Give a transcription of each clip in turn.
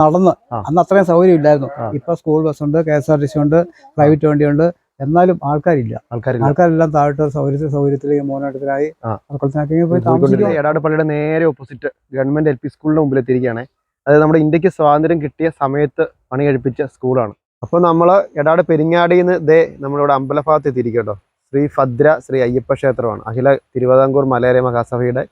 നടന്ന്. അന്ന് അത്രയും സൗകര്യം ഇല്ലായിരുന്നു ഇപ്പൊ സ്കൂൾ ബസ് ഉണ്ട് K S R T C ഉണ്ട് പ്രൈവറ്റ് വണ്ടിയുണ്ട്. എന്നാലും ആൾക്കാരില്ല. ആൾക്കാർ ആൾക്കാരെല്ലാം താഴോട്ട് സൗകര്യത്തിൽ സൗകര്യത്തിലേക്ക് മോനോട്ടത്തിലായി എടാടപ്പള്ളിയുടെ എടാട് പള്ളിയുടെ നേരെ ഓപ്പോസിറ്റ് ഗവൺമെന്റ് എൽ പി സ്കൂളിന്റെ മുമ്പിൽ എത്തിയിരിക്കുകയാണ് അതായത് നമ്മുടെ ഇന്ത്യയ്ക്ക് സ്വാതന്ത്ര്യം കിട്ടിയ സമയത്ത് പണി കഴിപ്പിച്ച സ്കൂളാണ്. അപ്പൊ നമ്മൾ എടാട് പെരിങ്ങാടിന്ന് നിന്ന് ദേ നമ്മളിവിടെ അമ്പലഭാഗത്ത് എത്തിയിരിക്കട്ടോ ശ്രീ ഭദ്ര ശ്രീ അയ്യപ്പ ക്ഷേത്രമാണ്. അഖില തിരുവിതാംകൂർ മലയാള മഹാസഭയുടെ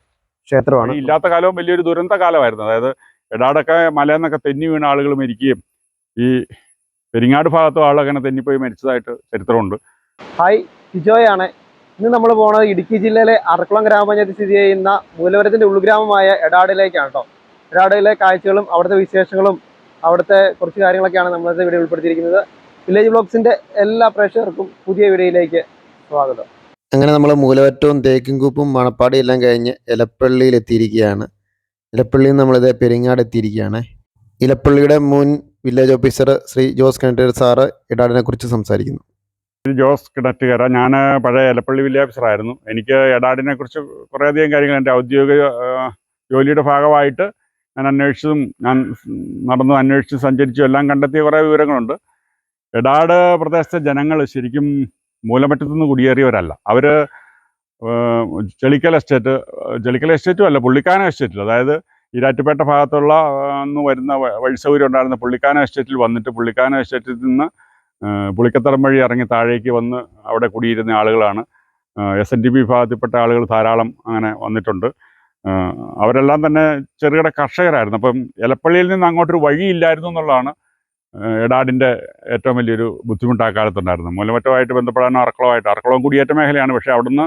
ക്ഷേത്രമാണ്. ഇല്ലാത്ത കാലവും വലിയൊരു ദുരന്ത കാലമായിരുന്നു. അതായത് എടാടൊക്കെ മലയെന്നൊക്കെ തെന്നി വീണ ആളുകൾ മരിക്കുകയും ഈ പെരിങ്ങാട് ഭാഗത്തും ആളങ്ങനെ തെന്നിപ്പോയി മരിച്ചതായിട്ട് ചരിത്രമുണ്ട്. ഹായ് ടിജോയാണ് ഇന്ന് നമ്മൾ പോണത് ഇടുക്കി ജില്ലയിലെ അറക്കുളം ഗ്രാമപഞ്ചായത്ത് സ്ഥിതി ചെയ്യുന്ന മൂലവരത്തിന്റെ ഉൾഗ്രാമമായ എടാടിലേക്കാണ് കേട്ടോ എടാടിലെ കാഴ്ചകളും അവിടുത്തെ വിശേഷങ്ങളും അവിടുത്തെ കുറച്ച് കാര്യങ്ങളൊക്കെയാണ് നമ്മളത്തെ വീഡിയോ ഉൾപ്പെടുത്തിയിരിക്കുന്നത്. വില്ലേജ് ബ്ലോഗ്സിന്റെ എല്ലാ പ്രേക്ഷകർക്കും പുതിയ വീഡിയോയിലേക്ക് സ്വാഗതം. അങ്ങനെ നമ്മൾ മൂലവറ്റവും തേക്കിൻകൂപ്പും മണപ്പാടിയെല്ലാം കഴിഞ്ഞ് എലപ്പള്ളിയിൽ എത്തിയിരിക്കുകയാണ് ഇലപ്പള്ളിയിൽ നിന്ന് നമ്മളിത് പെരിങ്ങാട് എത്തിയിരിക്കുകയാണ്. ഇലപ്പള്ളിയുടെ മുൻ വില്ലേജ് ഓഫീസർ ശ്രീ ജോസ് കണ്ടർ സാറ് ഇടാടിനെ കുറിച്ച് സംസാരിക്കുന്നു. ജോസ് കിണറ്റുകര. ഞാൻ പഴയ ഇലപ്പള്ളി വില്ലേജ് ഓഫീസറായിരുന്നു എനിക്ക് എടാടിനെ കുറിച്ച് കുറേയധികം കാര്യങ്ങൾ എന്റെ ഔദ്യോഗിക ജോലിയുടെ ഭാഗമായിട്ട് ഞാൻ അന്വേഷിച്ചതും ഞാൻ നടന്നു അന്വേഷിച്ച് സഞ്ചരിച്ചും എല്ലാം കണ്ടെത്തിയ കുറേ വിവരങ്ങളുണ്ട്. എടാട് പ്രദേശത്തെ ജനങ്ങൾ ശരിക്കും മൂലമറ്റത്തുനിന്ന് കുടിയേറിയവരല്ല. അവർ ചെളിക്കൽ എസ്റ്റേറ്റ് ചെളിക്കൽ എസ്റ്റേറ്റും അല്ല പുള്ളിക്കാന എസ്റ്റേറ്റിൽ. അതായത് ഈരാറ്റുപേട്ട ഭാഗത്തുള്ള അന്ന് വരുന്ന വഴി സൗകര്യം ഉണ്ടായിരുന്ന പുള്ളിക്കാന എസ്റ്റേറ്റിൽ വന്നിട്ട് പുള്ളിക്കാന എസ്റ്റേറ്റിൽ നിന്ന് പുളിക്കത്തറം വഴി ഇറങ്ങി താഴേക്ക് വന്ന് അവിടെ കുടിയിരുന്ന ആളുകളാണ്. എസ് എൻ ഡി പി വിഭാഗത്തിൽപ്പെട്ട ആളുകൾ ധാരാളം അങ്ങനെ വന്നിട്ടുണ്ട്. അവരെല്ലാം തന്നെ ചെറുകിട കർഷകരായിരുന്നു. അപ്പം എലപ്പള്ളിയിൽ നിന്ന് അങ്ങോട്ടൊരു വഴിയില്ലായിരുന്നു എന്നുള്ളതാണ് എടാടിന്റെ ഏറ്റവും വലിയൊരു ബുദ്ധിമുട്ട് മൂലമറ്റമായിട്ട് ബന്ധപ്പെടാനോ അറക്കളമായിട്ട് അറക്കളവും കുടിയേറ്റ മേഖലയാണ്. പക്ഷേ അവിടുന്ന്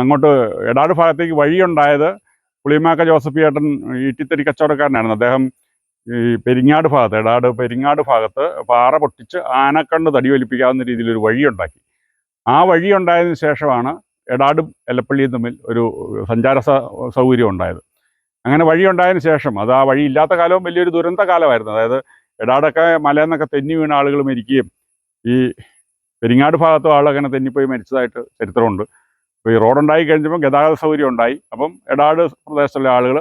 അങ്ങോട്ട് എടാട് ഭാഗത്തേക്ക് വഴിയുണ്ടായത് പുളിമാക്ക ജോസഫ് ചേട്ടൻ ഈറ്റിത്തരി കച്ചവടക്കാരനായിരുന്നു. അദ്ദേഹം ഈ പെരിങ്ങാട് ഭാഗത്ത് എടാട് പെരിങ്ങാട് ഭാഗത്ത് പാറ പൊട്ടിച്ച് ആനക്കണ്ണ് തടി വലിപ്പിക്കാവുന്ന രീതിയിലൊരു വഴിയുണ്ടാക്കി. ആ വഴി ഉണ്ടായതിനു ശേഷമാണ് എടാടും എലപ്പള്ളിയും തമ്മിൽ ഒരു സഞ്ചാര സൗകര്യം ഉണ്ടായത്. അങ്ങനെ വഴി ഉണ്ടായതിനു ശേഷം അത് ആ വഴി ഇല്ലാത്ത കാലവും വലിയൊരു ദുരന്ത കാലമായിരുന്നു. അതായത് എടാടൊക്കെ മലയെന്നൊക്കെ തെന്നി വീണ ആളുകൾ മരിക്കുകയും ഈ പെരിങ്ങാട് ഭാഗത്തും ആളങ്ങനെ തെന്നിപ്പോയി മരിച്ചതായിട്ട് ചരിത്രമുണ്ട്. അപ്പോൾ ഈ റോഡുണ്ടായി കഴിഞ്ഞപ്പോൾ ഗതാഗത സൗകര്യം ഉണ്ടായി അപ്പം എടാട് പ്രദേശത്തുള്ള ആളുകൾ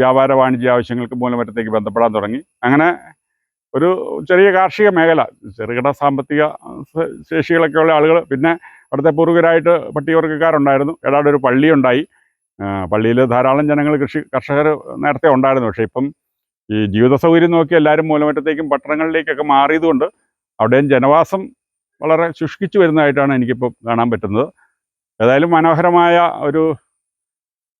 വ്യാപാര വാണിജ്യ ആവശ്യങ്ങൾക്ക് മൂലമറ്റത്തേക്ക് ബന്ധപ്പെടാൻ തുടങ്ങി. അങ്ങനെ ഒരു ചെറിയ കാർഷിക മേഖല ചെറുകിട സാമ്പത്തിക ശേഷികളൊക്കെ ഉള്ള ആളുകൾ പിന്നെ അവിടുത്തെ പൂർവികരായിട്ട് പട്ടികവർഗക്കാരുണ്ടായിരുന്നു. ഏതാണ്ട് ഒരു പള്ളിയുണ്ടായി. പള്ളിയിൽ ധാരാളം ജനങ്ങൾ കൃഷി കർഷകർ നേരത്തെ ഉണ്ടായിരുന്നു. പക്ഷേ ഇപ്പം ഈ ജീവിത സൗകര്യം നോക്കി എല്ലാവരും മൂലമറ്റത്തേക്കും പട്ടണങ്ങളിലേക്കൊക്കെ മാറിയതുകൊണ്ട് അവിടെയും ജനവാസം വളരെ ശുഷ്കിച്ചു വരുന്നതായിട്ടാണ് എനിക്കിപ്പോൾ കാണാൻ പറ്റുന്നത്. ഏതായാലും മനോഹരമായ ഒരു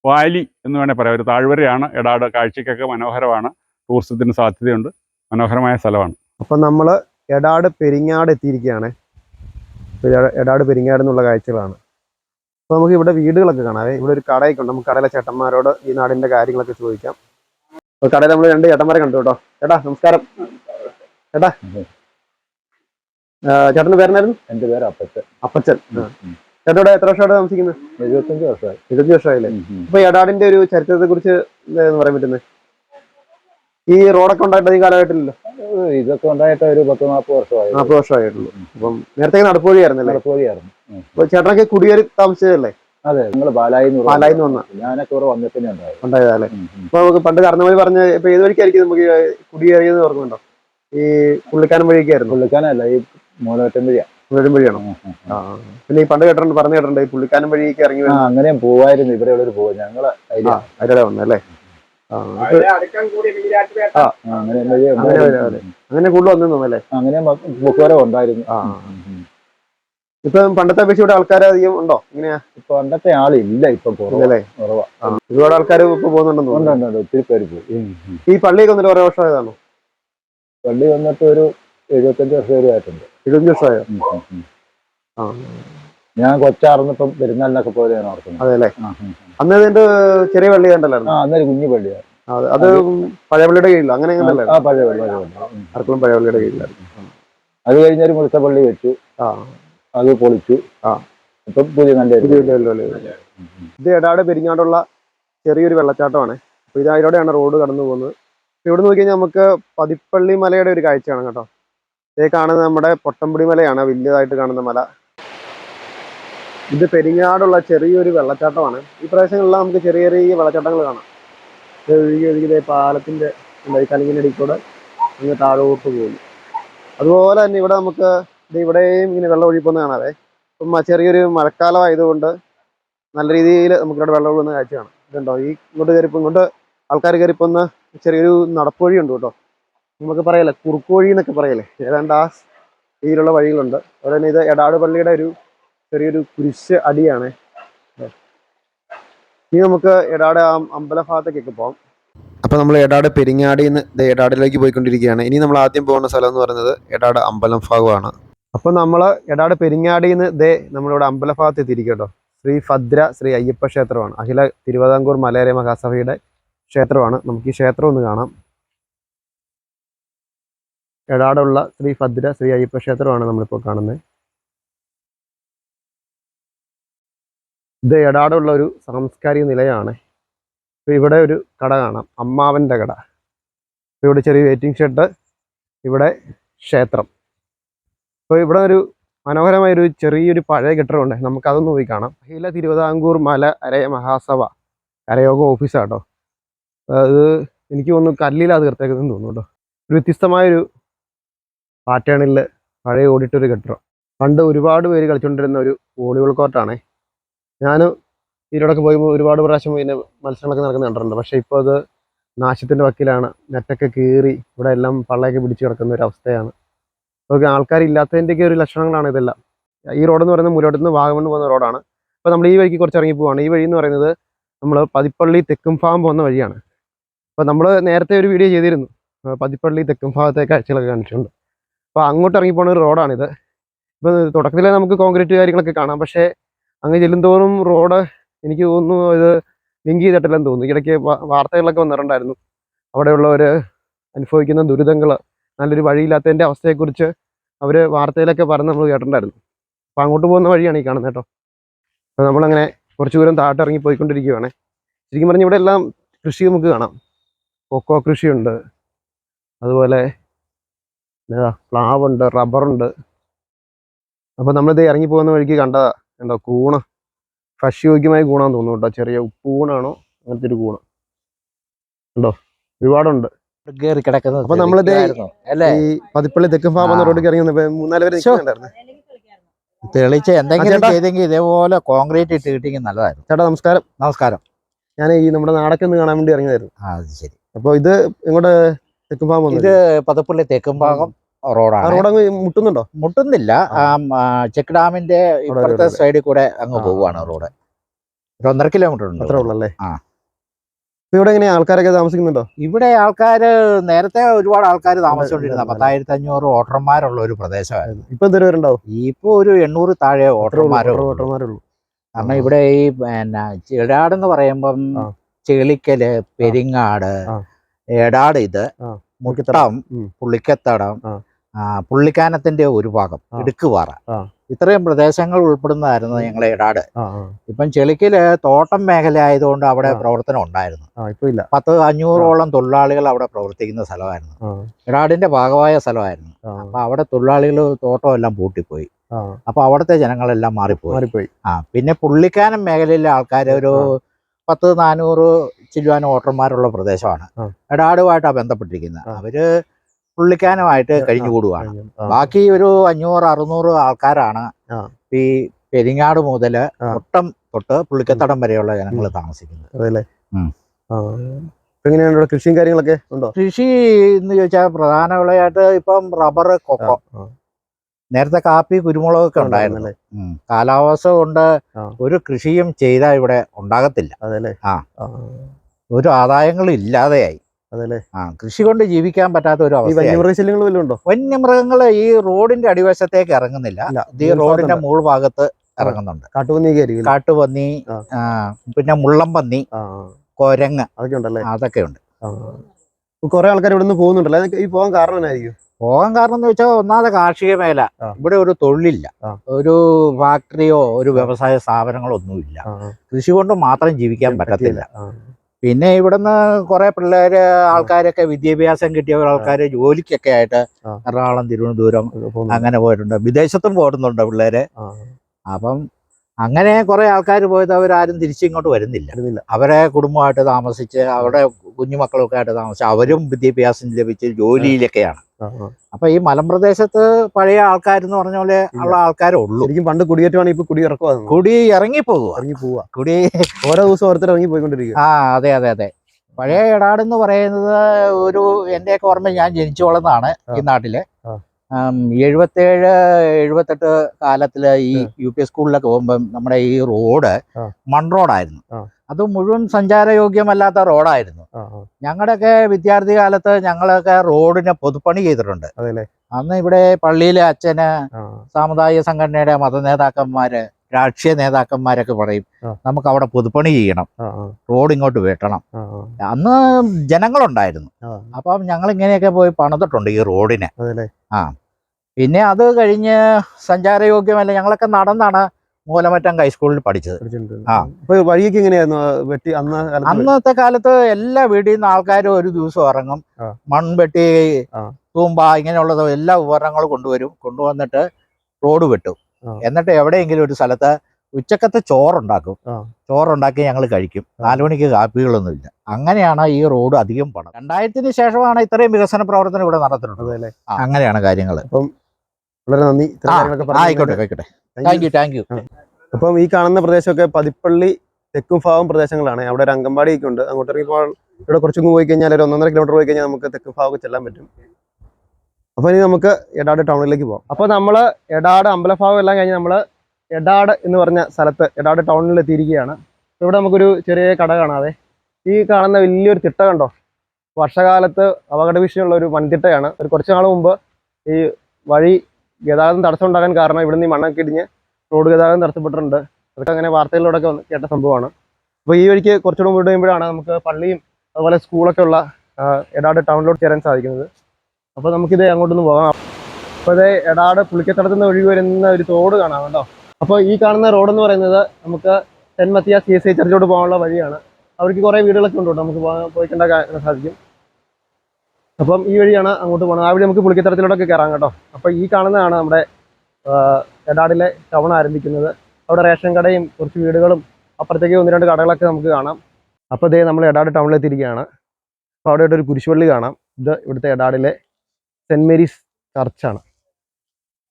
വാലി എന്ന് വേണേൽ പറയാം. ഒരു താഴ്വരയാണ്. എടാട് കാഴ്ചയ്ക്കൊക്കെ മനോഹരമാണ്. ടൂറിസത്തിന് സാധ്യതയുണ്ട്. മനോഹരമായ സ്ഥലമാണ്. അപ്പം നമ്മൾ എടാട് പെരിങ്ങാട് എത്തിയിരിക്കുകയാണ്. എടാട് പെരിങ്ങാട് എന്നുള്ള കാഴ്ചകളാണ്. അപ്പോൾ നമുക്ക് ഇവിടെ വീടുകളൊക്കെ കാണാവേ ഇവിടെ ഒരു കടയൊക്കെ ഉണ്ട് നമുക്ക് കടയിലെ ചേട്ടന്മാരോട് ഈ നാടിന്റെ കാര്യങ്ങളൊക്കെ ചോദിക്കാം. അപ്പോൾ കടയിൽ നമ്മൾ രണ്ട് ചേട്ടന്മാരെ കണ്ടു കേട്ടോ. ചേട്ടാ നമസ്കാരം. ചേട്ടാ. ചേട്ടന്റെ ചേട്ടന്റെ പേരെന്നായിരുന്നു? എന്റെ പേര് അപ്പച്ചൻ. അപ്പച്ചൻ. ആ. ചേട്ടാ ഇവിടെ എത്ര വർഷമാണ് താമസിക്കുന്നത് എഴുപത്തഞ്ച് വർഷമായി. ഇരുപത്തഞ്ച് വർഷമായില്ലേ? അപ്പൊ എടാടിന്റെ ഒരു ചരിത്രത്തെ കുറിച്ച് എന്താ പറയാൻ പറ്റുന്നത് ഈ റോഡൊക്കെ ഉണ്ടായിട്ട് ഈ കാലഘട്ടത്തിലല്ലോ ഇതൊക്കെ ഉണ്ടായിട്ട് ഒരു പത്ത് നാൽപ്പത് വർഷമായി. നാൽപ്പത് വർഷമായിട്ടുള്ളൂ. അപ്പം നേരത്തെ നടപ്പുവഴിയായിരുന്നല്ലേ? നടപ്പുവഴിയായിരുന്നു. അപ്പൊ ചേട്ടനൊക്കെ കുടിയേറി താമസിച്ചതല്ലേ? അതെ നിങ്ങൾ ബാലായി ബാലായി വന്ന. ഞാനൊക്കെ ഇവിടെ വന്നിട്ടേ ഉണ്ടായത്. ഉണ്ടായതല്ലേ. അപ്പൊ നമുക്ക് പണ്ട് കർണവഴി പറഞ്ഞ ഇപ്പൊ ഏത് വഴിക്കായിരിക്കും നമുക്ക് കുടിയേറിയെന്ന് ഓർക്കുന്നുണ്ടോ ഈ പുള്ളിക്കാനം വഴിയൊക്കെ ആയിരുന്നു. പുള്ളിക്കാനല്ല ഈ മൂലവറ്റം വഴിയാ. വീടും വഴിയാണോ പിന്നെ ഈ പണ്ട് കേട്ടിട്ടുണ്ട് പറഞ്ഞു കേട്ടിട്ടുണ്ട് ഈ പുള്ളിക്കാനം വഴിയൊക്കെ ഇറങ്ങി വരുന്നത് വരുന്ന അങ്ങനെയും പോവായിരുന്നു. ഇവിടെ ഉള്ളൊരു പോവാ. ഞങ്ങൾ അതിലെ വന്നല്ലേ അങ്ങനെ കൂടുതൽ വന്നു തോന്നല്ലേ അങ്ങനെ ബുക്കുവരെ ഉണ്ടായിരുന്നു. ഇപ്പൊ പണ്ടത്തെ അപേക്ഷ ഇവിടെ ആൾക്കാർ അധികം ഉണ്ടോ? ഇങ്ങനെയാ? ഇപ്പൊ പണ്ടത്തെ ആളില്ല ഇപ്പൊ കുറവാ. ഇല്ലല്ലേ? കുറവാ. ആ, ഒരുപാട് ആൾക്കാർ ഇപ്പൊ പോകുന്നുണ്ടെന്ന് ഉണ്ട് ഉണ്ട്, ഉണ്ട്. ഒത്തിരി പേര് പോയി. ഈ പള്ളിയൊക്കെ വന്നിട്ട് വർഷം ആയതാണോ? പള്ളി വന്നിട്ട് ഒരു എഴുപത്തഞ്ച് വർഷം വരെ ആയിട്ടുണ്ട്. എഴുപത്തഞ്ച് വർഷമായോ. ആ. ഞാൻ കൊച്ചാർന്നിപ്പം പെരുന്നാളിനൊക്കെ പോലെ ഞാൻ ഓർക്കുന്നത് അതെ അല്ലേ ആ, അന്ന് അതിന്റെ ചെറിയ പള്ളി കണ്ടല്ലായിരുന്നു? ആ അന്നൊരു കുഞ്ഞു പള്ളിയാണ് അത് പഴയ പള്ളിയുടെ കീഴിലോ? അങ്ങനെ ആ പഴയ പള്ളി ആർക്കും പഴയ പള്ളിയുടെ കീഴിലായിരുന്നു. അത് കഴിഞ്ഞൊരു മുഴുത്ത പള്ളി വെച്ചു. ആ. അത് പൊളിച്ചു. ആ. ഇപ്പം പുതിയ നല്ല പുതിയ ഇത് എടാട് പെരിങ്ങാടുള്ള ചെറിയൊരു വെള്ളച്ചാട്ടമാണ്. അപ്പൊ ഇത് അതിലൂടെയാണ് റോഡ് കടന്നു പോകുന്നത് ഇവിടെ നോക്കി കഴിഞ്ഞാൽ നമുക്ക് പതിപ്പള്ളി മലയുടെ ഒരു കാഴ്ചയാണ് കേട്ടോ. ഇത് കാണുന്ന നമ്മുടെ പൊട്ടമ്പുടി മലയാണ് വലിയതായിട്ട് കാണുന്ന മല. ഇത് പെരിങ്ങാടുള്ള ചെറിയൊരു വെള്ളച്ചാട്ടമാണ്. ഈ പ്രദേശങ്ങളിലാണ് നമുക്ക് ചെറിയ ചെറിയ വെള്ളച്ചാട്ടങ്ങൾ കാണാം. ഇത് ഒഴുകി ഒഴുകി എന്താ ഈ കലിങ്ങിനടി കൂടെ അങ്ങ് താഴോട്ട് പോകുന്നു. അതുപോലെ തന്നെ ഇവിടെ നമുക്ക് ദേ ഇവിടെയും ഇങ്ങനെ വെള്ളം ഒഴിപ്പോന്ന് കാണാതെ ഇപ്പം ചെറിയൊരു മഴക്കാലം ആയതുകൊണ്ട് നല്ല രീതിയിൽ നമുക്ക് ഇവിടെ വെള്ളം ഒഴുകുന്ന കാഴ്ചയാണ് ഇതുണ്ടോ? ഈ ഇങ്ങോട്ട് കയറിപ്പോ ഇങ്ങോട്ട് ആൾക്കാർ കയറിപ്പോന്ന ചെറിയൊരു നടപ്പുവഴി ഉണ്ട് കേട്ടോ. നമുക്ക് പറയല്ലേ കുറുക്കോഴി എന്നൊക്കെ പറയല്ലേ? ഏതാണ്ട് ആ രീതിയിലുള്ള വഴികളുണ്ട്. അതുപോലെ തന്നെ ഇത് എടാട് പള്ളിയുടെ ഒരു ചെറിയൊരു കുരിശ് അടിയാണ്. ഇനി നമുക്ക് എടാട് ആ അമ്പല ഭാഗത്തേക്കൊക്കെ പോകാം അപ്പോൾ നമ്മൾ എടാട് പെരിങ്ങാടിയിൽ നിന്ന് എടാടിലേക്ക് പോയിക്കൊണ്ടിരിക്കുകയാണ്. ഇനി നമ്മൾ ആദ്യം പോകുന്ന സ്ഥലം എന്ന് പറയുന്നത് എടാട് അമ്പലം ഭാഗമാണ്. അപ്പോൾ നമ്മൾ എടാട് പെരിങ്ങാടിയിൽ നിന്ന് ദേ നമ്മളിവിടെ അമ്പല ഭാഗത്ത് എത്തിയിരിക്കട്ടോ ശ്രീ ഭദ്ര ശ്രീ അയ്യപ്പ ക്ഷേത്രമാണ്. അഖില തിരുവിതാംകൂർ മലയാള മഹാസഭയുടെ ക്ഷേത്രമാണ്. നമുക്ക് ഈ ക്ഷേത്രം ഒന്ന് കാണാം. എടാടുള്ള ശ്രീ ഭദ്ര ശ്രീ അയ്യപ്പ ക്ഷേത്രമാണ് നമ്മളിപ്പോൾ കാണുന്നത് ഇത് എടാടുള്ള ഒരു സാംസ്കാരിക നിലയാണ്. ഇവിടെ ഒരു കട കാണാം. അമ്മാവന്റെ കട. ഇവിടെ ചെറിയ വെയിറ്റിംഗ് ഷെഡ് ഇവിടെ ക്ഷേത്രം. അപ്പോൾ ഇവിടെ ഒരു മനോഹരമായൊരു ചെറിയൊരു പഴയ കെട്ടിടമുണ്ട്. നമുക്കതൊന്ന് പോയി കാണാം. അഖില തിരുവിതാംകൂർ മല അരയ മഹാസഭ. കരയോഗ ഓഫീസാട്ടോ. അത് എനിക്ക് തോന്നുന്നു കല്ലിലാണ് തീർത്തേക്കുന്നതെന്ന് തോന്നുന്നു കേട്ടോ. ഒരു വ്യത്യസ്തമായൊരു പാറ്റേണിൽ പഴയ ഓടിട്ടൊരു കെട്ടിടം. പണ്ട് ഒരുപാട് പേര് കളിച്ചുകൊണ്ടിരുന്ന ഒരു വോളിബോൾ കോർട്ടാണേ. ഞാൻ ഇതിലൂടെയൊക്കെ പോയി ഒരുപാട് പ്രാവശ്യം പിന്നെ മത്സരങ്ങളൊക്കെ നടക്കുന്ന കണ്ടിട്ടുണ്ട്. പക്ഷേ ഇപ്പോൾ അത് നാശത്തിന്റെ വക്കിലാണ്. നെറ്റൊക്കെ കീറി ഇവിടെ എല്ലാം പള്ളയൊക്കെ പിടിച്ച് കിടക്കുന്ന ഒരു അവസ്ഥയാണ്. അതൊക്കെ ആൾക്കാരില്ലാത്തതിന്റെയൊക്കെ ഒരു ലക്ഷണങ്ങളാണ് ഇതെല്ലാം. ഈ റോഡെന്ന് പറയുന്നത് മുരോട്ട് നിന്ന് വാഗമണ് പോകുന്ന റോഡാണ്. അപ്പോൾ നമ്മൾ ഈ വഴിക്ക് കുറച്ച് ഇറങ്ങി പോവാണ്. ഈ വഴി എന്ന് പറയുന്നത് നമ്മൾ പതിപ്പള്ളി തെക്കും ഭാഗം പോകുന്ന വഴിയാണ്. അപ്പോൾ നമ്മൾ നേരത്തെ ഒരു വീഡിയോ ചെയ്തിരുന്നു. പതിപ്പള്ളി തെക്കും ഭാഗത്തെ കാഴ്ചകളൊക്കെ കാണിച്ചിട്ടുണ്ട് അപ്പോൾ അങ്ങോട്ട് ഇറങ്ങി പോകുന്ന ഒരു റോഡാണിത്. ഇപ്പോൾ തുടക്കത്തിലെ നമുക്ക് കോൺക്രീറ്റ് കാര്യങ്ങളൊക്കെ കാണാം. പക്ഷേ അങ്ങ് ചെല്ലുന്തോറും റോഡ് എനിക്ക് തോന്നുന്നു ഇത് ലിങ്ക് ചെയ്തിട്ടില്ലെന്ന് തോന്നുന്നു. ഇടയ്ക്ക് വാർത്തകളിലൊക്കെ വന്നിട്ടുണ്ടായിരുന്നു. അവിടെയുള്ളവർ അനുഭവിക്കുന്ന ദുരിതങ്ങൾ നല്ലൊരു വഴിയില്ലാത്തതിന്റെ അവസ്ഥയെക്കുറിച്ച് അവർ വാർത്തയിലൊക്കെ പറഞ്ഞ് നമ്മൾ കേട്ടിട്ടുണ്ടായിരുന്നു. അപ്പോൾ അങ്ങോട്ട് പോകുന്ന വഴിയാണ് ഈ കാണുന്നത് കേട്ടോ. അപ്പോൾ നമ്മളങ്ങനെ കുറച്ച് ദൂരം താഴ്ത്ത് ഇറങ്ങി പോയിക്കൊണ്ടിരിക്കുകയാണ് ശരിക്കും പറഞ്ഞാൽ ഇവിടെ എല്ലാം കൃഷി നമുക്ക് കാണാം. കൊക്കോ കൃഷിയുണ്ട്. അതുപോലെ പ്ലാവുണ്ട് റബ്ബറുണ്ട്. അപ്പോൾ നമ്മളിത് ഇറങ്ങി പോകുന്ന വഴിക്ക് കണ്ടതാ കണ്ടോ കൂണ. ഭക്ഷ്യയോഗ്യമായ കൂണാന്ന് തോന്നുന്നു കേട്ടോ ചെറിയ ഉപ്പൂണാണോ അങ്ങനത്തെ ഒരു കൂണ്. ഉണ്ടോ ഒരുപാടുണ്ട്. കിടക്കുന്നത് അപ്പൊ നമ്മളിത് ഈ പതിപ്പള്ളി തെക്കും ഭാഗം. റോഡിൽ ഇറങ്ങി മൂന്നാൽ പേര് തെളിച്ച നിൽക്കുന്നുണ്ടായിരുന്നു. തെളിച്ച് എന്തെങ്കിലും. ചെയ്തെങ്കിൽ ഇതേപോലെ കോൺക്രീറ്റ് ഇട്ട് കിട്ടിയെങ്കിൽ നല്ലതായിരുന്നു. ചേട്ടാ നമസ്കാരം. നമസ്കാരം. ഞാൻ ഈ നമ്മുടെ നാടൊക്കെ ഒന്ന് കാണാൻ വേണ്ടി ഇറങ്ങിയതായിരുന്നു. ആ അത് ശരി. അപ്പൊ ഇത് ഇങ്ങോട്ട് ഇത് പതപ്പള്ളി തെക്കുംഭാഗം റോഡാണ്. റോഡ് അങ്ങ് മുട്ടുന്നുണ്ടോ? മുട്ടുന്നില്ല. ചെക്ക് ഡാമിന്റെ ഇപ്പുറത്തെ. സൈഡിൽ കൂടെ അങ്ങ്. പോവുകയാണ് റോഡ്. ഒരു ഒന്നര കിലോമീറ്റർ ഉണ്ട് അത്രേ ഉള്ളല്ലേ? ആ. ഇവിടെ എങ്ങനെയാ? ആൾക്കാരൊക്കെ താമസിക്കുന്നുണ്ടോ? ഇവിടെ ആൾക്കാര് നേരത്തെ ഒരുപാട് ആൾക്കാർ താമസിച്ചുകൊണ്ടിരുന്ന പത്തായിരത്തി അഞ്ഞൂറ് വോട്ടർമാരുള്ള ഒരു പ്രദേശമായിരുന്നു. ഇപ്പൊ എന്തൊരു പേരുണ്ടാവും ഇപ്പൊ ഒരു എണ്ണൂറ് താഴെ വോട്ടർമാരോ ഉള്ളൂ. കാരണം ഇവിടെ ഈ പിന്നെ ചെടാടെന്ന് പറയുമ്പം. ചെളിക്കൽ പെരിങ്ങാട് ആ. എടാട് ഇത്. മുട്ടം പുള്ളിക്കത്തടം പുള്ളിക്കാനത്തിന്റെ ഒരു ഭാഗം. ഇടുക്കുപാറ. ഇത്രയും പ്രദേശങ്ങൾ ഉൾപ്പെടുന്നതായിരുന്നു ഞങ്ങളെ ആ ഇപ്പം ചെളിക്കൽ തോട്ടം മേഖല ആയതുകൊണ്ട് അവിടെ പ്രവർത്തനം ഉണ്ടായിരുന്നു. പത്ത് അഞ്ഞൂറോളം തൊഴിലാളികൾ അവിടെ പ്രവർത്തിക്കുന്ന സ്ഥലമായിരുന്നു. ഇടാടിന്റെ എടാടിന്റെ ഭാഗമായ സ്ഥലമായിരുന്നു. അപ്പൊ അവിടെ തൊഴിലാളികൾ തോട്ടം എല്ലാം പൂട്ടിപ്പോയി അപ്പൊ അവിടുത്തെ ജനങ്ങളെല്ലാം മാറിപ്പോയി. മാറിപ്പോയി. ആ പിന്നെ പുള്ളിക്കാനം മേഖലയിലെ ആൾക്കാർ ഒരു പത്ത് നാനൂറ് ചില്ലുവാനും വോട്ടർമാരുള്ള പ്രദേശമാണ്. എടാടുമായിട്ടാണ് ബന്ധപ്പെട്ടിരിക്കുന്നത്. അവർ പുള്ളിക്കാനുമായിട്ട് കഴിഞ്ഞുകൂടുവാണ് ബാക്കി ഒരു അഞ്ഞൂറ് അറുന്നൂറ് ആൾക്കാരാണ് ഈ പെരിങ്ങാട് മുതൽ ആ. മുട്ടം തൊട്ട് പുള്ളിക്കത്തടം വരെയുള്ള ജനങ്ങൾ താമസിക്കുന്നത്. അതെല്ലേ. എങ്ങനെയാണ് ഇവിടെ കൃഷിയും കാര്യങ്ങളൊക്കെ ഉണ്ടോ? കൃഷി എന്ന് ചോദിച്ചാൽ പ്രധാന വിളയായിട്ട് ഇപ്പം റബ്ബർ കൊക്കോ. നേരത്തെ കാപ്പി കുരുമുളകൊക്കെ ഉണ്ടായിരുന്നു. ഉണ്ടായിരുന്നല്ലേ? കാലാവസ്ഥ കൊണ്ട് ഒരു കൃഷിയും ചെയ്താൽ ഇവിടെ ഉണ്ടാകത്തില്ല. അതല്ലേ? ആ. ഒരു ആദായങ്ങളും ഇല്ലാതെയായി. അതല്ലേ? ആ. കൃഷി കൊണ്ട് ജീവിക്കാൻ പറ്റാത്ത ഒരു അവസ്ഥ വന്യമൃഗശല്യങ്ങൾ വല്ലതും ഉണ്ടോ? വന്യമൃഗങ്ങൾ ഈ റോഡിന്റെ അടിവശത്തേക്ക് ഇറങ്ങുന്നില്ല. ഈ റോഡിന്റെ മുകൾ ഭാഗത്ത് ഇറങ്ങുന്നുണ്ട്. കാട്ടുപന്നി കാട്ടുപന്നി പിന്നെ മുള്ളംപന്നി കൊരങ്ങ് അതൊക്കെ ഉണ്ടല്ലേ? അതൊക്കെ ഉണ്ട്. കുറെ ആൾക്കാർ ഇവിടെ നിന്ന് പോകുന്നുണ്ടല്ലോ ഈ പോകാൻ കാരണം എന്നായിരിക്കും? പോകാൻ കാരണം എന്ന് വെച്ചാൽ ഒന്നാമത് കാർഷിക മേഖല. ഇവിടെ ഒരു തൊഴിലില്ല. ഒരു ഫാക്ടറിയോ ഒരു വ്യവസായ സ്ഥാപനങ്ങളോ ഒന്നുമില്ല. കൃഷി കൊണ്ട് മാത്രം ജീവിക്കാൻ പറ്റത്തില്ല. പിന്നെ ഇവിടുന്ന് കുറെ പിള്ളേര് ആൾക്കാരൊക്കെ വിദ്യാഭ്യാസം കിട്ടിയ ആൾക്കാര് ജോലിക്കൊക്കെ ആയിട്ട്. എറണാകുളം തിരുവനന്തപുരം അങ്ങനെ പോയിട്ടുണ്ട്. വിദേശത്തും പോയിട്ടുണ്ട് പിള്ളേര്. അപ്പം അങ്ങനെ കുറെ ആൾക്കാർ പോയത് അവരാരും തിരിച്ചിങ്ങോട്ട് വരുന്നില്ല. വരുന്നില്ല. അവരെ കുടുംബമായിട്ട് താമസിച്ച് അവരുടെ കുഞ്ഞുമക്കളൊക്കെ ആയിട്ട് താമസിച്ചു. അവരും വിദ്യാഭ്യാസം ലഭിച്ച് ജോലിയിലൊക്കെയാണ്. അപ്പൊ ഈ മലമ്പ്രദേശത്ത് പഴയ ആൾക്കാരെന്ന് പറഞ്ഞ പോലെ ഉള്ള ആൾക്കാരേ ഉള്ളൂ. ശരിക്കും പണ്ട് കുടിയേറ്റമാണ് ഇപ്പൊ കുടി ഇറക്കുക കുടി ഇറങ്ങിപ്പോകുക ഇറങ്ങി പോവുക കുടി ഓരോ ദിവസം ഓരോരുത്തർ ഇറങ്ങി പോയിക്കൊണ്ടിരിക്കുക ആ അതെ അതെ അതെ. പഴയ ഇടാട് എന്ന് പറയുന്നത് ഒരു എന്റെയൊക്കെ ഓർമ്മ ഞാൻ ജനിച്ചു വളർന്നതാണ് ഈ നാട്ടിൽ. എഴുപത്തേഴ് എഴുപത്തെട്ട് കാലത്തിൽ ഈ. യു പി സ്കൂളിലൊക്കെ പോകുമ്പം നമ്മുടെ ഈ റോഡ്. മൺ റോഡായിരുന്നു. അത് മുഴുവൻ സഞ്ചാരയോഗ്യമല്ലാത്ത റോഡായിരുന്നു. ഞങ്ങളുടെയൊക്കെ വിദ്യാർത്ഥി കാലത്ത് ഞങ്ങളൊക്കെ റോഡിനെ പൊതുപ്പണി ചെയ്തിട്ടുണ്ട്. അന്ന് ഇവിടെ പള്ളിയിലെ അച്ഛന് സാമുദായിക സംഘടനയുടെ മത നേതാക്കന്മാര് രാഷ്ട്രീയ നേതാക്കന്മാരൊക്കെ പറയും നമുക്ക് അവിടെ പൊതുപ്പണി ചെയ്യണം. റോഡ് ഇങ്ങോട്ട് വെട്ടണം. അന്ന് ജനങ്ങളുണ്ടായിരുന്നു. അപ്പം ഞങ്ങൾ ഇങ്ങനെയൊക്കെ പോയി പണിതിട്ടുണ്ട് ഈ റോഡിനെ. ആ. പിന്നെ അത് കഴിഞ്ഞ് സഞ്ചാരയോഗ്യമല്ല ഞങ്ങളൊക്കെ നടന്നാണ് മൂലമറ്റം ഹൈസ്കൂളിൽ പഠിച്ചത്. ആ. വഴിയൊക്കെ എങ്ങനെയായിരുന്നു? വെട്ടി അന്ന് അന്നത്തെ കാലത്ത് എല്ലാ വീട്ടിൽ നിന്ന് ആൾക്കാരും ഒരു ദിവസം ഇറങ്ങും. മൺവെട്ടി. തൂമ്പ ഇങ്ങനെയുള്ളത് എല്ലാ ഉപകരണങ്ങളും കൊണ്ടുവരും. കൊണ്ടുവന്നിട്ട് റോഡ് വെട്ടും. എന്നിട്ട് എവിടെയെങ്കിലും ഒരു സ്ഥലത്ത് ഉച്ചക്കത്തെ ചോറുണ്ടാക്കും. ചോറുണ്ടാക്കി ഞങ്ങൾ കഴിക്കും. നാലുമണിക്ക് നാലു മണിക്ക് കാപ്പികളൊന്നുമില്ല. അങ്ങനെയാണ് ഈ റോഡ് അധികം പണം രണ്ടായിരത്തിന് ശേഷമാണ് ഇത്രയും വികസന പ്രവർത്തനം ഇവിടെ നടത്തുന്നത്. അല്ലേ? അങ്ങനെയാണ് കാര്യങ്ങൾ വളരെ നന്ദി ആയിക്കോട്ടെ താങ്ക് യു താങ്ക് യു അപ്പം ഈ കാണുന്ന പ്രദേശമൊക്കെ പതിപ്പള്ളി തെക്കും ഭാഗം പ്രദേശങ്ങളാണ്. അവിടെ ഒരു അംഗൻവാടിയൊക്കെ ഉണ്ട്. അങ്ങോട്ട് പോകാൻ ഇവിടെ കുറച്ചും പോയി കഴിഞ്ഞാൽ ഒരു ഒന്നൊന്നര കിലോമീറ്റർ പോയി കഴിഞ്ഞാൽ നമുക്ക് തെക്കും ഭാഗം ചെല്ലാൻ പറ്റും. അപ്പൊ ഇനി നമുക്ക് എടാട് ടൗണിലേക്ക് പോകാം അപ്പൊ നമ്മൾ എടാട് അമ്പലഭാഗം എല്ലാം കഴിഞ്ഞ് നമ്മൾ എടാട് എന്ന് പറഞ്ഞ സ്ഥലത്ത് എടാട് ടൗണിൽ എത്തിയിരിക്കുകയാണ്. ഇവിടെ നമുക്കൊരു ചെറിയ കട കാണാതെ ഈ കാണുന്ന വലിയൊരു തിട്ട കണ്ടോ? വർഷകാലത്ത് അപകട ഭീഷണിയുള്ള ഒരു വൻതിട്ടയാണ്. ഒരു കുറച്ച് നാൾ മുമ്പ് ഈ വഴി ഗതാഗതം തടസ്സം ഉണ്ടാകാൻ കാരണം ഇവിടുന്ന് ഈ മണ്ണൊക്കെ ഇടിഞ്ഞ് റോഡ് ഗതാഗതം തടസ്സപ്പെട്ടിട്ടുണ്ട്. അതൊക്കെ അങ്ങനെ വാർത്തകളിലൂടെയൊക്കെ കേട്ട സംഭവമാണ്. അപ്പോൾ ഈ വഴിക്ക് കുറച്ചുകൂടെ വീട് കഴിയുമ്പോഴാണ് നമുക്ക് പള്ളിയും അതുപോലെ സ്കൂളൊക്കെ ഉള്ള എടാട് ടൗണിലോട്ട് ചേരാൻ സാധിക്കുന്നത്. അപ്പോൾ നമുക്കിത് അങ്ങോട്ടൊന്ന് പോകാം. അപ്പോൾ ഇത് എടാട് പുളിക്കത്തടത്തുനിന്ന് ഒഴുകി വരുന്ന ഒരു തോട് കാണാം കേട്ടോ. അപ്പോൾ ഈ കാണുന്ന റോഡ് എന്ന് പറയുന്നത് നമുക്ക് തെന്മത്തിയ മത്തിയ സി എസ് ഐ ചർച്ചോട് പോകാനുള്ള വഴിയാണ്. അവർക്ക് കുറേ വീടുകളൊക്കെ ഉണ്ട് നമുക്ക് പോകാൻ പോയി കണ്ടാൽ സാധിക്കും. അപ്പം ഈ വഴിയാണ് അങ്ങോട്ട് പോകുന്നത് ആ വഴി നമുക്ക് പുളിക്കത്തരത്തിലോട്ടൊക്കെ കയറാം കേട്ടോ. അപ്പം ഈ കാണുന്നതാണ് നമ്മുടെ എടാടിലെ ടൗൺ ആരംഭിക്കുന്നത്. അവിടെ റേഷൻ കടയും കുറച്ച് വീടുകളും അപ്പുറത്തേക്ക് ഒന്ന് രണ്ട് കടകളൊക്കെ നമുക്ക് കാണാം. അപ്പോൾ ഇതേ നമ്മൾ എടാട് ടൗണിലെത്തിയിരിക്കുകയാണ്. അപ്പോൾ അവിടെ ഒരു കുരിശുപള്ളി കാണാം. ഇത് ഇവിടുത്തെ എടാടിലെ സെന്റ് മേരീസ് ചർച്ചാണ്.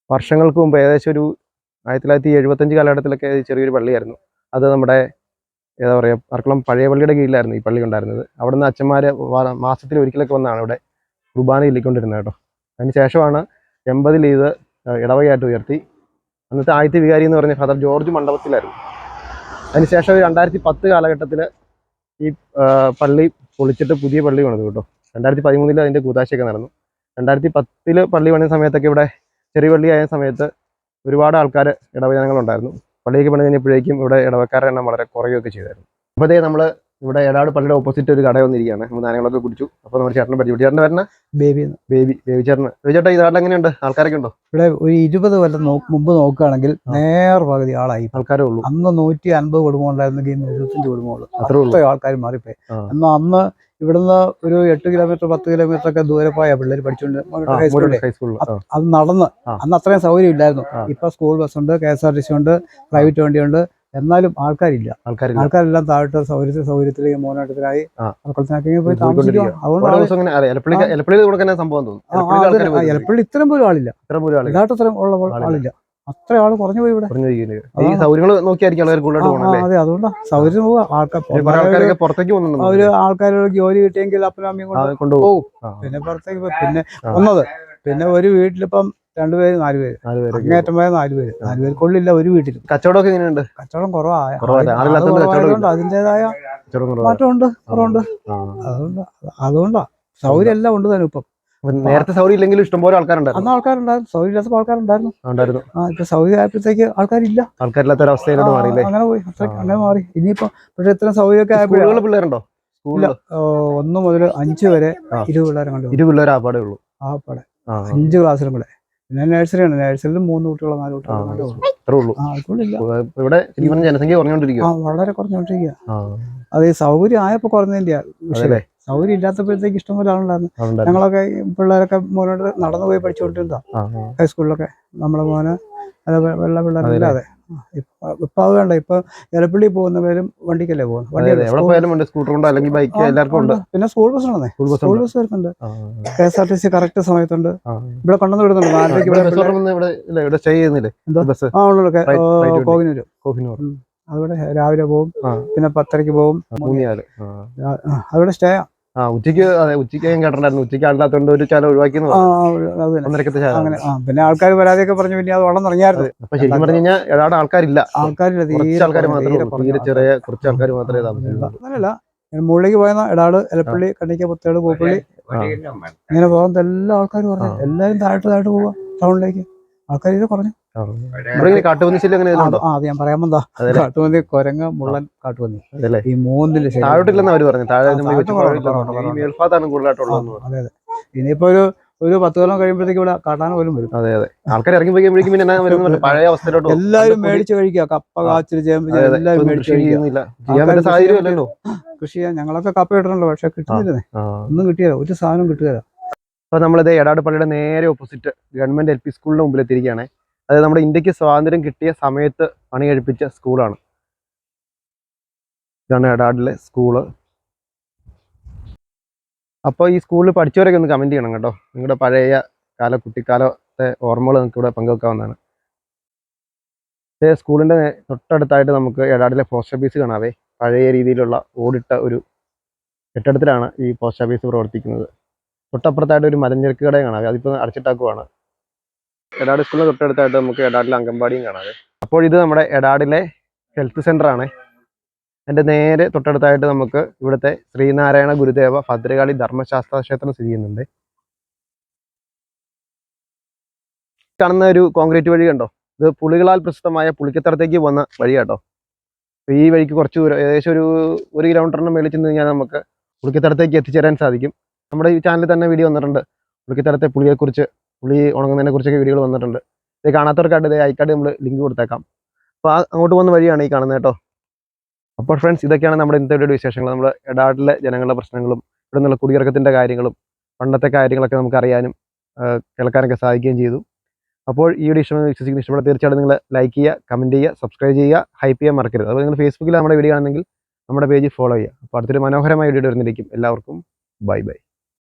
വർഷങ്ങൾക്ക് മുമ്പ് ഏകദേശം ഒരു ആയിരത്തി തൊള്ളായിരത്തി എഴുപത്തഞ്ച് കാലഘട്ടത്തിലൊക്കെ ചെറിയൊരു പള്ളിയായിരുന്നു. അത് നമ്മുടെ ഏതാ പറയുക അർക്കുളം പഴയ പള്ളിയുടെ കീഴിലായിരുന്നു ഈ പള്ളി ഉണ്ടായിരുന്നത്. അവിടുന്ന് അച്ഛന്മാർ മാസത്തിൽ ഒരിക്കലൊക്കെ വന്നാണ് ഇവിടെ. കുർബാന ചൊല്ലിക്കൊണ്ടിരുന്നത് കേട്ടോ. അതിന് ശേഷമാണ് എൺപതിൽ ഇത് ഇടവകയായിട്ട് ഉയർത്തി. അന്നത്തെ ആദ്യത്തെ വികാരി എന്ന് പറഞ്ഞ ഫാദർ ജോർജ് മണ്ഡപത്തിലായിരുന്നു. അതിനുശേഷം ഒരു രണ്ടായിരത്തി പത്ത് കാലഘട്ടത്തിൽ ഈ പള്ളി പൊളിച്ചിട്ട് പുതിയ പള്ളി പണിത് കേട്ടോ. രണ്ടായിരത്തി പതിമൂന്നിൽ അതിന്റെ കൂതാശയൊക്കെ നടന്നു. രണ്ടായിരത്തി പത്തിൽ പള്ളി പണിയ സമയത്തൊക്കെ ഇവിടെ ചെറിയ പള്ളി ആയ സമയത്ത് ഒരുപാട് ആൾക്കാർ ഇടവജനങ്ങളുണ്ടായിരുന്നു പള്ളിയൊക്കെ പണി കഴിഞ്ഞപ്പോഴേക്കും ഇവിടെ ഇടവക്കാരുടെ എണ്ണം വളരെ കുറയുകയൊക്കെ ചെയ്തായിരുന്നു. അപ്പോൾ അതേ നമ്മൾ ഇവിടെ ഏടാട് പള്ളിയുടെ ഓപ്പോസിറ്റ് ഒരു കട വന്നിരിക്കുകയാണ്. നമ്മൾ നാരങ്ങളൊക്കെ കുടിച്ചു. അപ്പോൾ നമ്മുടെ ചേട്ടനെ പരിചയം. ചേട്ടന്റെ വരുന്ന ബേബി ബേബി. ബേബി ചേട്ടന്. ബേബി ചേട്ടാ ഈ നാട്ടിൽ എങ്ങനെയുണ്ട്? ആൾക്കാരൊക്കെ ഉണ്ടോ? ഇവിടെ ഒരു ഇരുപത് കൊല്ലം മുമ്പ് നോക്കുകയാണെങ്കിൽ നേർപകുതി ആളായി. ആൾക്കാരേ ഉള്ളൂ. അന്ന് നൂറ്റി അൻപത് കുടുംബം ഉണ്ടായിരുന്നെങ്കിൽ ഇന്ന് എഴുപത്തഞ്ച് കുടുംബമുള്ളൂ അത്രേ ആൾക്കാർ മാറിപ്പോയി. എന്നാൽ അന്ന് ഇവിടുന്ന് ഒരു എട്ട് കിലോമീറ്റർ പത്ത് കിലോമീറ്റർ ഒക്കെ ദൂരെ പോയ പിള്ളേർ പഠിച്ചുകൊണ്ട് ഹൈസ്കൂളിൽ അത് നടന്ന്. അന്ന് അത്രയും സൗകര്യം ഇല്ലായിരുന്നു. ഇപ്പൊ സ്കൂൾ ബസ് ഉണ്ട് K S R T C ഉണ്ട് പ്രൈവറ്റ് വണ്ടിയുണ്ട്. എന്നാലും ആൾക്കാരില്ല. ആൾക്കാരില്ല. ആൾക്കാരെല്ലാം താഴ്ത്ത സൗകര്യത്തിൽ സൗകര്യത്തിലേക്ക് മോനാട്ടത്തിലായി ആ. അക്കുളത്തിനൊക്കെ പോയി താമസിക്കും അതുകൊണ്ട് എലപ്പള്ളി ഇത്രയും പോലും ആളില്ല. ആളുകൾ ഉള്ള ആളില്ല. അത്ര ആൾ കുറഞ്ഞു പോയി ഇവിടെ. അതെ അതുകൊണ്ടാ. സൗകര്യം ആൾക്കാരൊക്കെ അവർ ആൾക്കാരോട് ജോലി കിട്ടിയെങ്കിൽ അപ്പനും അമ്മയും കൊണ്ട് കൊണ്ടുപോകും. പിന്നെ പുറത്തേക്ക് പിന്നെ. ഒന്നത്. പിന്നെ ഒരു വീട്ടിലിപ്പം രണ്ടുപേര് നാല് പേര് നാല് അങ്ങേറ്റം പോയ നാല് പേര് നാല് പേര് കൊള്ളില്ല ഒരു വീട്ടിൽ കച്ചവടമൊക്കെ എങ്ങനെയുണ്ട്? കച്ചവടം കുറവായ കുറവായതുകൊണ്ട് അതിന്റെതായ. മാറ്റമുണ്ട് കുറവുണ്ട്. അതുകൊണ്ട് അതുകൊണ്ടാ. സൗകര്യം എല്ലാം ഉണ്ട് തന്നെ ഇപ്പം. നേരത്തെ സൗകര്യം ഇല്ലെങ്കിലും ഇഷ്ടംപോലെ ആൾക്കാരുണ്ടായിരുന്നു. അന്ന് ആൾക്കാരുണ്ടായിരുന്നു. സൗകര്യം ഇല്ലാത്ത ആൾക്കാരുണ്ടായിരുന്നു. ഉണ്ടായിരുന്നു. ആ ഇപ്പൊ സൗകര്യം ആയപ്പോഴത്തേക്ക് ആൾക്കാരില്ല. ആൾക്കാരില്ലാത്ത അവസ്ഥയിലോട്ട് മാറിയില്ലേ? അങ്ങനെ പോയി. അങ്ങനെ മാറി. ഇനിയിപ്പോ പക്ഷെ ഇത്രയും സൗകര്യമൊക്കെ ആയപ്പോഴുള്ള പിള്ളേരുണ്ടോ? സ്കൂളിൽ? ഒന്ന് മുതൽ അഞ്ച് വരെ ഇരു പിള്ളേരെ കണ്ടു ഇരു പിള്ളേർ ആപ്പാടേ ഉള്ളൂ. ആപ്പാടെ പടെ. അഞ്ച് ക്ലാസ്സിലും കൂടെ പിന്നെ നഴ്സറിയാണ് നഴ്സറിയിൽ മൂന്ന് കുട്ടികളോ നാല് കുട്ടികളോ. അത്രേ ഉള്ളൂ. ഇവിടെ ജനസംഖ്യ കുറഞ്ഞുകൊണ്ടിരിക്കുക ആ വളരെ കുറഞ്ഞോണ്ടിരിക്കുക അത് സൗകര്യം ആയപ്പോ കുറഞ്ഞതിന്റെ പക്ഷേ സൗകര്യം ഇല്ലാത്തപ്പോഴത്തേക്ക് ഇഷ്ടംപോലെ ആളുണ്ടായിരുന്നു. ഞങ്ങളൊക്കെ പിള്ളേരൊക്കെ മോനോട് നടന്നു പോയി പഠിച്ചുകൊണ്ടിരുന്നതാ. ഹൈസ്കൂളിലൊക്കെ നമ്മളെ മോനെ അത് വെ- വെള്ള പിള്ളേരില്ലാതെ. ഇപ്പൊ അത് വേണ്ട. ഇപ്പൊ എലപ്പള്ളി പോകുന്നവരും വണ്ടിക്കല്ലേ പോകുന്നത്? വണ്ടി സ്കൂട്ടർ ഉണ്ടോ അല്ലെങ്കിൽ ബൈക്ക് എല്ലാവർക്കും ഉണ്ട്. പിന്നെ school bus school bus school bus വരുന്നുണ്ട് K S R T C correct സമയത്തുണ്ട്. ഇവിടെ കൊണ്ടുവന്ന് വിടുന്നുണ്ട്. നാട്ടിലേക്ക് ആ ഉള്ളു. കോവിനൂര് കോഹിനൂർ. അവിടെ രാവിലെ പോകും. പിന്നെ പത്തരയ്ക്ക് പോകും. അവിടെ സ്റ്റേ ആ ഉച്ചയ്ക്ക് അതെ ഉച്ചയ്ക്ക് ഞാൻ കേട്ടിട്ടുണ്ടായിരുന്നു. ഉച്ചയ്ക്ക് ആളില്ലാത്തതുകൊണ്ട് ഒരു ചാല ഒഴിവാക്കി. ഒന്നരക്കത്തെ ചാല. അങ്ങനെ പിന്നെ ആൾക്കാർ പരാതിയൊക്കെ പറഞ്ഞു പിന്നെ അത് വളം തുടങ്ങിയായിരുന്നു അപ്പൊ ശരിക്കും പറഞ്ഞു കഴിഞ്ഞാൽ ഏതാണ്ട് ആൾക്കാരില്ല. ആൾക്കാരില്ല കുറച്ച് ആൾക്കാർ മാത്രമേ തീരെ ചെറിയ കുറച്ച് ആൾക്കാർ മാത്രമേ അങ്ങനെയല്ല. മുകളിലേക്ക് പോയെന്ന ഇടാട് എലപ്പള്ളി കണ്ണിക്ക പുത്തേട് പൂപ്പള്ളി. ഇങ്ങനെ പോകാൻ എല്ലാ ആൾക്കാരും പറഞ്ഞു എല്ലാരും എല്ലാവരും താഴോട്ട് താഴോട്ട് പോവാ ടൗണിലേക്ക്. ആൾക്കാർ ഇത് പറഞ്ഞു. ആ, ഉണ്ടോ? ആ അത് ഞാൻ പറയാൻ വന്നതാ. അതെ കാട്ടുപന്നി കൊരങ്ങ മുള്ളൻ കാട്ടുപന്നി. ഈ മൂന്നിൽ അതെ അതെ. ഇനിയിപ്പോ ഒരു ഒരു പത്ത് കൊല്ലം കഴിയുമ്പോഴത്തേക്ക് ഇവിടെ കാട്ടാന പോലും വരും. അതെ അതെ. ആൾക്കാർ ഇറങ്ങി വരുന്നത് പഴയ അവസ്ഥയിലോട്ട്. എല്ലാവരും മേടിച്ചു കഴിക്കുക. കപ്പ കാച്ചിൽ ചേമ്പ്. എല്ലാവരും മേടിച്ച് കൃഷി ചെയ്യാൻ കൃഷി ചെയ്യാൻ ഞങ്ങളൊക്കെ കപ്പ ഇട്ടിട്ടുണ്ടല്ലോ പക്ഷെ കിട്ടുന്നില്ലേ. ഒന്നും കിട്ടിയല്ല ഒരു സാധനം കിട്ടുകയില്ല. അപ്പൊ നമ്മളിത് എടാട് പള്ളിയുടെ നേരെ ഓപ്പോസിറ്റ് ഗവൺമെന്റ് എൽ പി സ്കൂളിന്റെ മുമ്പിൽ എത്തിയിരിക്കുകയാണ് അതായത് നമ്മുടെ ഇന്ത്യയ്ക്ക് സ്വാതന്ത്ര്യം കിട്ടിയ സമയത്ത് പണി കഴിപ്പിച്ച സ്കൂളാണ് ഇതാണ് എടാടിലെ സ്കൂൾ അപ്പോൾ ഈ സ്കൂളിൽ പഠിച്ചവരൊക്കെ ഒന്ന് കമന്റ് ചെയ്യണം കേട്ടോ. നിങ്ങളുടെ പഴയ കാല കുട്ടിക്കാലത്തെ ഓർമ്മകൾ നിങ്ങൾക്ക് ഇവിടെ പങ്കുവെക്കാവുന്നതാണ്. നേ- തൊട്ടടുത്തായിട്ട് നമുക്ക് എടാടിലെ പോസ്റ്റ് ഓഫീസ് കാണാവേ. പഴയ രീതിയിലുള്ള ഓടിട്ട ഒരു കെട്ടിടത്തിലാണ് ഈ പോസ്റ്റ് ഓഫീസ് പ്രവർത്തിക്കുന്നത്. തൊട്ടപ്പുറത്തായിട്ട് ഒരു മലഞ്ചരക്ക് കടയും കാണാം. അതിപ്പോൾ അടച്ചിട്ടാക്കുവാണ്. എടാട് സ്കൂളിന് തൊട്ടടുത്തായിട്ട് നമുക്ക് എടാടിലെ അംഗൻവാടിയും കാണാം. അപ്പോൾ ഇത് നമ്മുടെ എടാടിലെ ഹെൽത്ത് സെന്റർ ആണ്. എന്റെ നേരെ തൊട്ടടുത്തായിട്ട് നമുക്ക് ഇവിടുത്തെ ശ്രീനാരായണ ഗുരുദേവ ഭദ്രകാളി ധർമ്മശാസ്ത്ര ക്ഷേത്രം സ്ഥിതി ചെയ്യുന്നുണ്ട്. കാണുന്ന ഒരു കോൺക്രീറ്റ് വഴി കണ്ടോ? ഇത് പുളികളാൽ പ്രസിദ്ധമായ പുളിക്കത്തറത്തേക്ക് വന്ന വഴി കേട്ടോ ഈ വഴിക്ക് കുറച്ച് ദൂരം ഏകദേശം ഒരു ഒരു കിലോമീറ്ററിന് മേളിൽ കഴിഞ്ഞാൽ നമുക്ക് പുളിക്കത്തറത്തേക്ക് എത്തിച്ചേരാൻ സാധിക്കും. നമ്മുടെ ഈ ചാനലിൽ തന്നെ വീഡിയോ വന്നിട്ടുണ്ട്. പുളിക്കത്തറത്തെ പുളിയെക്കുറിച്ച് പുളി ഉണങ്ങുന്നതിനെ കുറിച്ചൊക്കെ വീഡിയോകൾ വന്നിട്ടുണ്ട്. ഇത് കാണാത്തവർക്കായിട്ട് ഇത് ഐക്കാർഡ് നമ്മൾ ലിങ്ക് കൊടുത്തേക്കാം. അപ്പോൾ ആ അങ്ങോട്ട് പോകുന്ന വഴിയാണ് ഈ കാണുന്നത് കേട്ടോ. അപ്പോൾ ഫ്രണ്ട്സ് ഇതൊക്കെയാണ് നമ്മുടെ ഇന്നത്തെ വിശേഷങ്ങൾ. നമ്മുടെ എടാട്ടിലെ ജനങ്ങളുടെ പ്രശ്നങ്ങളും ഇവിടെ നിന്നുള്ള കുടിയിറക്കത്തിന്റെ കാര്യങ്ങളും പണ്ടത്തെ കാര്യങ്ങളൊക്കെ നമുക്ക് അറിയാനും കേൾക്കാനൊക്കെ സാധിക്കുകയും ചെയ്തു. അപ്പോൾ ഈ വീഡിയോ ഇഷ്ടം വിശ്വസിക്കുന്ന. ഇഷ്ടപ്പെടാൻ തീർച്ചയായിട്ടും നിങ്ങൾ ലൈക്ക് ചെയ്യുക കമന്റ് ചെയ്യുക സബ്സ്ക്രൈബ് ചെയ്യുക ഹൈപ്പ് ചെയ്യാൻ മറക്കരുത്. അതുപോലെ നിങ്ങൾ ഫേസ്ബുക്കിൽ നമ്മുടെ വീഡിയോ ആണെങ്കിൽ നമ്മുടെ പേജ് ഫോളോ ചെയ്യുക. അപ്പോൾ അടുത്തൊരു മനോഹരമായ വീഡിയോ വരുന്നിരിക്കും എല്ലാവർക്കും ബൈ ബൈ